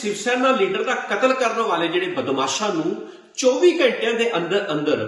Shiv Sena leader ਦਾ ਕਤਲ ਕਰਨ ਵਾਲੇ ਜਿਹੜੇ ਬਦਮਾਸ਼ਾਂ ਨੂੰ 24 ਘੰਟਿਆਂ ਦੇ ਅੰਦਰ ਅੰਦਰ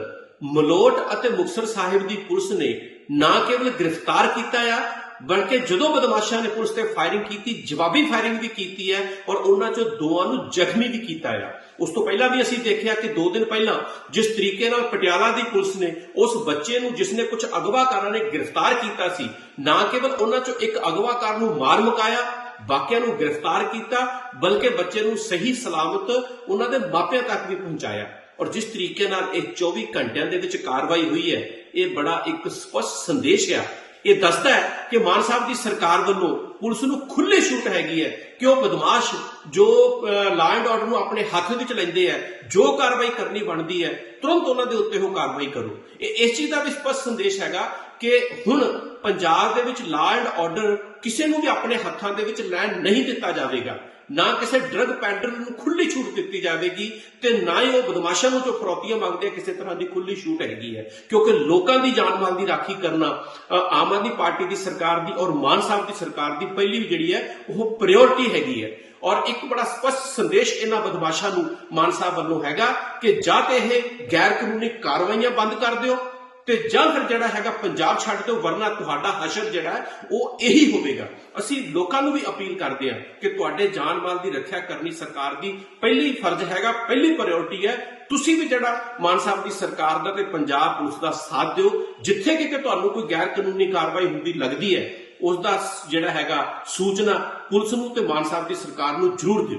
ਮਲੋਟ ਅਤੇ ਮੁਕਤਸਰ ਸਾਹਿਬ ਦੀ ਪੁਲਿਸ ਨੇ ਨਾ ਕੇਵਲ ਗ੍ਰਿਫਤਾਰ ਕੀਤਾ ਆ, ਬਲਕਿ ਜਦੋਂ ਬਦਮਾਸ਼ਾਂ ਨੇ ਪੁਲਿਸ ਤੇ ਫਾਇਰਿੰਗ ਕੀਤੀ, ਜਵਾਬੀ ਫਾਇਰਿੰਗ ਵੀ ਕੀਤੀ ਹੈ ਔਰ ਉਹਨਾਂ ਚੋਂ ਦੋਵਾਂ ਨੂੰ ਜ਼ਖਮੀ ਵੀ ਕੀਤਾ ਆ। ਉਸ ਤੋਂ ਪਹਿਲਾਂ ਵੀ ਅਸੀਂ ਦੇਖਿਆ ਕਿ 2 ਦਿਨ ਪਹਿਲਾਂ ਜਿਸ ਤਰੀਕੇ ਨਾਲ ਪਟਿਆਲਾ ਦੀ ਪੁਲਿਸ ਨੇ ਉਸ ਬੱਚੇ ਨੂੰ ਜਿਸ ਨੇ ਕੁਝ ਅਗਵਾਕਾਰਾਂ ਨੇ ਗ੍ਰਿਫਤਾਰ ਕੀਤਾ ਸੀ, ਨਾ ਕੇਵਲ ਉਹਨਾਂ ਚੋਂ ਇੱਕ ਅਗਵਾਕਾਰ ਨੂੰ ਮਾਰ ਮੁਕਾਇਆ ਬਾਕੀਆਂ ਨੂੰ ਗ੍ਰਿਫਤਾਰ ਕੀਤਾ, ਬਲਕਿ ਬੱਚੇ ਨੂੰ ਸਹੀ ਸਲਾਮਤ ਉਹਨਾਂ ਦੇ ਮਾਪਿਆਂ ਤੱਕ ਵੀ ਪਹੁੰਚਾਇਆ। ਔਰ ਜਿਸ ਤਰੀਕੇ ਨਾਲ ਇਹ 24 ਘੰਟਿਆਂ ਦੇ ਵਿੱਚ ਕਾਰਵਾਈ ਹੋਈ ਹੈ, ਇਹ ਬੜਾ ਇੱਕ ਸਪਸ਼ਟ ਸੰਦੇਸ਼ ਆ। ਇਹ ਦੱਸਦਾ ਹੈ ਕਿ ਮਾਨ ਸਾਹਿਬ ਦੀ ਸਰਕਾਰ ਵੱਲੋਂ ਪੁਲਿਸ ਨੂੰ ਖੁੱਲੀ ਛੂਟ ਹੈਗੀ ਹੈ ਕਿ ਉਹ ਬਦਮਾਸ਼ ਜੋ ਲਾ ਐਂਡ ਆਰਡਰ ਨੂੰ ਆਪਣੇ ਹੱਥ ਵਿੱਚ ਲੈਂਦੇ ਆ, ਜੋ ਕਾਰਵਾਈ ਕਰਨੀ ਬਣਦੀ ਹੈ, ਤੁਰੰਤ ਉਹਨਾਂ ਦੇ ਉੱਤੇ ਉਹ ਕਾਰਵਾਈ ਕਰੋ। ਇਹ, ਇਸ ਚੀਜ਼ ਦਾ ਵੀ ਸਪਸ਼ਟ ਸੰਦੇਸ਼ ਹੈਗਾ ਕਿ ਹੁਣ ਪੰਜਾਬ ਦੇ ਵਿੱਚ ਲਾ ਐਂਡ ਆਰਡਰ ਕਿਸੇ ਨੂੰ ਵੀ ਆਪਣੇ ਹੱਥਾਂ ਦੇ ਵਿੱਚ ਲੈਣ ਨਹੀਂ ਦਿੱਤਾ ਜਾਵੇਗਾ। ਨਾ ਕਿਸੇ ਡਰਗ ਪੈਂਡਰ ਨੂੰ ਖੁੱਲੀ ਛੂਟ ਦਿੱਤੀ ਜਾਵੇਗੀ ਤੇ ਨਾ ਹੀ ਉਹ ਬਦਮਾਸ਼ਾਂ ਨੂੰ ਜੋ ਫਰੋਤੀਆਂ ਮੰਗਦੇ ਆ, ਕਿਸੇ ਤਰ੍ਹਾਂ ਦੀ ਖੁੱਲੀ ਛੂਟ ਹੈਗੀ ਹੈ। ਕਿਉਂਕਿ ਲੋਕਾਂ ਦੀ ਜਾਨ ਮਾਲ ਦੀ ਰਾਖੀ ਕਰਨਾ ਆਮ ਆਦਮੀ ਪਾਰਟੀ ਦੀ ਸਰਕਾਰ ਦੀ ਔਰ ਮਾਨ ਸਾਹਿਬ ਦੀ ਸਰਕਾਰ ਦੀ ਪਹਿਲੀ ਜਿਹੜੀ ਹੈ, ਉਹ ਪ੍ਰਾਇੋਰਟੀ ਹੈਗੀ ਹੈ। ਔਰ ਇੱਕ ਬੜਾ ਸਪਸ਼ਟ ਸੰਦੇਸ਼ ਇਹਨਾਂ ਬਦਮਾਸ਼ਾਂ ਨੂੰ, ਮਾਨ ਸਾਹਿਬ ਵੱਲੋਂ ਹੈਗਾ ਕਿ ਜਾਂ ਤੇ ਇਹ ਗੈਰ ਕਾਨੂੰਨੀ ਕਾਰਵਾਈਆਂ ਬੰਦ ਕਰ ਦਿਓ ਤੇ ਜਾਂ ਫਿਰ ਜਿਹੜਾ ਹੈਗਾ ਪੰਜਾਬ ਛੱਡ ਦਿਓ, ਵਰਨਾ ਤੁਹਾਡਾ ਹਸ਼ਰ ਜਿਹੜਾ ਉਹ ਇਹੀ ਹੋਵੇਗਾ। ਅਸੀਂ ਲੋਕਾਂ ਨੂੰ ਵੀ ਅਪੀਲ ਕਰਦੇ ਹਾਂ ਕਿ ਤੁਹਾਡੇ ਜਾਨ ਮਾਲ ਦੀ ਰੱਖਿਆ ਕਰਨੀ ਸਰਕਾਰ ਦੀ ਪਹਿਲੀ ਫਰਜ਼ ਹੈਗਾ, ਪਹਿਲੀ ਪ੍ਰਾਇੋਰਟੀ ਹੈ। ਤੁਸੀਂ ਵੀ ਜਿਹੜਾ ਮਾਨ ਸਾਹਿਬ ਦੀ ਸਰਕਾਰ ਦਾ ਤੇ ਪੰਜਾਬ ਪੁਲਿਸ ਦਾ ਸਾਥ ਦਿਓ। ਜਿੱਥੇ ਕਿਤੇ ਤੁਹਾਨੂੰ ਕੋਈ ਗੈਰ ਕਾਨੂੰਨੀ ਕਾਰਵਾਈ ਹੁੰਦੀ ਲੱਗਦੀ ਹੈ ਉਸ ਦਾ ਜਿਹੜਾ ਹੈਗਾ ਸੂਚਨਾ ਪੁਲਿਸ ਨੂੰ ਤੇ ਮਾਨ ਸਾਹਿਬ ਦੀ ਸਰਕਾਰ ਨੂੰ ਜ਼ਰੂਰ ਦਿਓ।